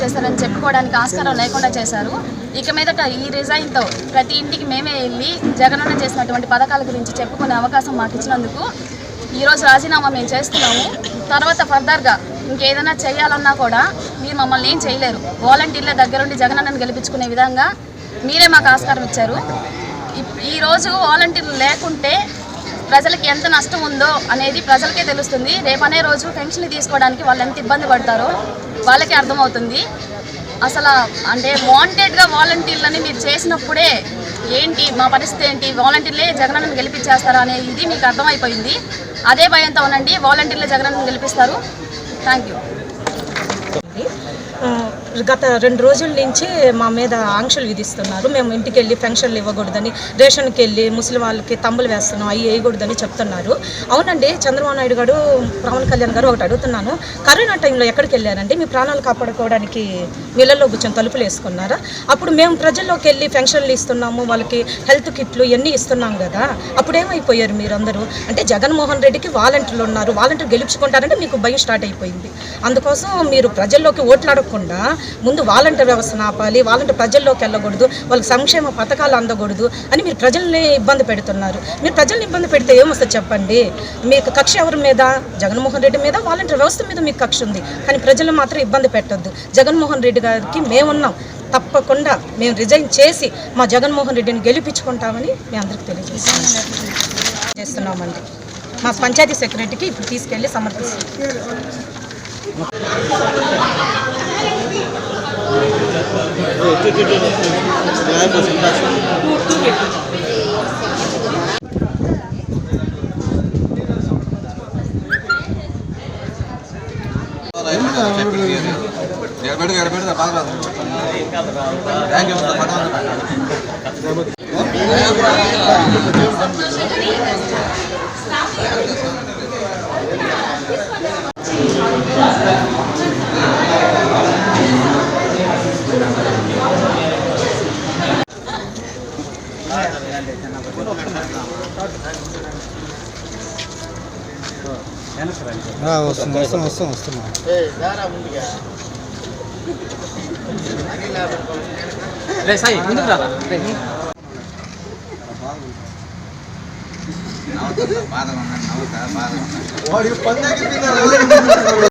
చేశారని చెప్పుకోవడానికి ఆస్కారం లేకుండా చేశారు. ఇక మీదట ఈ రిజైన్తో ప్రతి ఇంటికి మేమే వెళ్ళి జగనన్న చేసినటువంటి పథకాల గురించి చెప్పుకునే అవకాశం మాకు ఇచ్చినందుకు ఈరోజు రాజీనామా మేము చేస్తున్నాము. తర్వాత ఫర్దర్గా ఇంకేదైనా చేయాలన్నా కూడా మీరు మమ్మల్ని ఏం చేయలేరు. వాలంటీర్ల దగ్గరుండి జగనన్నను గెలిపించుకునే విధంగా మీరే మాకు ఆస్కారం ఇచ్చారు. ఈరోజు వాలంటీర్లు లేకుంటే ప్రజలకి ఎంత నష్టం ఉందో అనేది ప్రజలకే తెలుస్తుంది. రేపనే రోజు పెన్షన్ తీసుకోవడానికి వాళ్ళు ఎంత ఇబ్బంది పడతారో వాళ్ళకే అర్థమవుతుంది. అసలు అంటే వాంటెడ్గా వాలంటీర్లని మీరు చేసినప్పుడే ఏంటి మా పరిస్థితి ఏంటి వాలంటీర్లే జగనన్నను గెలిపించేస్తారా అనే ఇది మీకు అర్థమైపోయింది. అదే భయంతో ఉండండి వాలంటీర్లే జగనన్నను గెలిపిస్తారు. థ్యాంక్ యూ గత రెండు రోజుల నుంచి మా మీద ఆంక్షలు విధిస్తున్నారు. మేము ఇంటికి వెళ్ళి పెన్షన్లు ఇవ్వకూడదని రేషన్కి వెళ్ళి ముసలి వాళ్ళకి తమ్ములు వేస్తున్నాం అవి వేయకూడదని చెప్తున్నారు. అవునండి చంద్రబాబు నాయుడు గారు పవన్ కళ్యాణ్ గారు ఒకటి అడుగుతున్నాను. కరోనా టైంలో ఎక్కడికి వెళ్ళారండి? మీ ప్రాణాలు కాపాడుకోవడానికి నీళ్ళల్లో కూర్చొని తలుపులు వేసుకున్నారా? అప్పుడు మేము ప్రజల్లోకి వెళ్ళి పెన్షన్లు ఇస్తున్నాము వాళ్ళకి హెల్త్ కిట్లు ఇవన్నీ ఇస్తున్నాం కదా. అప్పుడు ఏమైపోయారు మీరందరూ? అంటే జగన్మోహన్ రెడ్డికి వాలంటీర్లు ఉన్నారు. వాలంటీర్ గెలుచుకుంటారంటే మీకు భయం స్టార్ట్ అయిపోయింది. అందుకోసం మీరు ప్రజల్లోకి ఓట్లాడకుండా ముందు వాలంటీర్ వ్యవస్థను ఆపాలి వాలంటీర్ ప్రజల్లోకి వెళ్ళకూడదు వాళ్ళకి సంక్షేమ పథకాలు అందకూడదు అని మీరు ప్రజల్ని ఇబ్బంది పెడుతున్నారు. మీరు ప్రజల్ని ఇబ్బంది పెడితే ఏమొస్తుంది చెప్పండి? మీకు కక్ష ఎవరి మీద? జగన్మోహన్ రెడ్డి మీద? వాలంటీర్ వ్యవస్థ మీద మీకు కక్ష ఉంది. కానీ ప్రజలు మాత్రం ఇబ్బంది పెట్టద్దు. జగన్మోహన్ రెడ్డి గారికి మేమున్నాం. తప్పకుండా మేము రిజైన్ చేసి మా జగన్మోహన్ రెడ్డిని గెలిపించుకుంటామని మేము అందరికి తెలియజేస్తున్నాం. చేస్తున్నామండి. మా పంచాయతీ సెక్రటరీకి ఇప్పుడు తీసుకెళ్ళి సమర్పిస్తాం ఎడబెడు ఎడబెడు బాగా థ్యాంక్ యూ వస్తాం వస్తాం వస్తున్నాం బాధ బాధ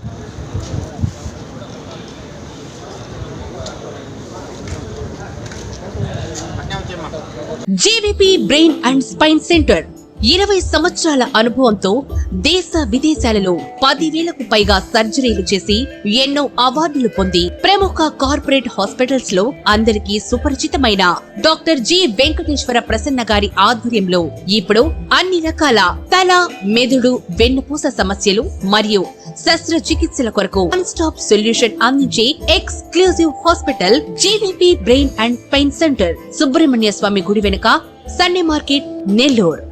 JVP brain and spine centre ఇరవై సంవత్సరాల అనుభవంతో దేశ విదేశాలలో పదివేలకు పైగా సర్జరీలు చేసి ఎన్నో అవార్డులు పొంది ప్రముఖ కార్పొరేట్ హాస్పిటల్స్లో అందరికీ సుపరిచితమైన డాక్టర్ జి వెంకటేశ్వర ప్రసన్న గారి ఆధ్వర్యంలో ఇప్పుడు అన్ని రకాల తల మెదడు వెన్నుపూస సమస్యలు మరియు శస్త్రచికిత్సల కొరకు వన్ స్టాప్ సొల్యూషన్ అందించే exclusive hospital GVP brain and pain centre Subrahmanya Swamy గుడి వెనుక సండే మార్కెట్ నెల్లూరు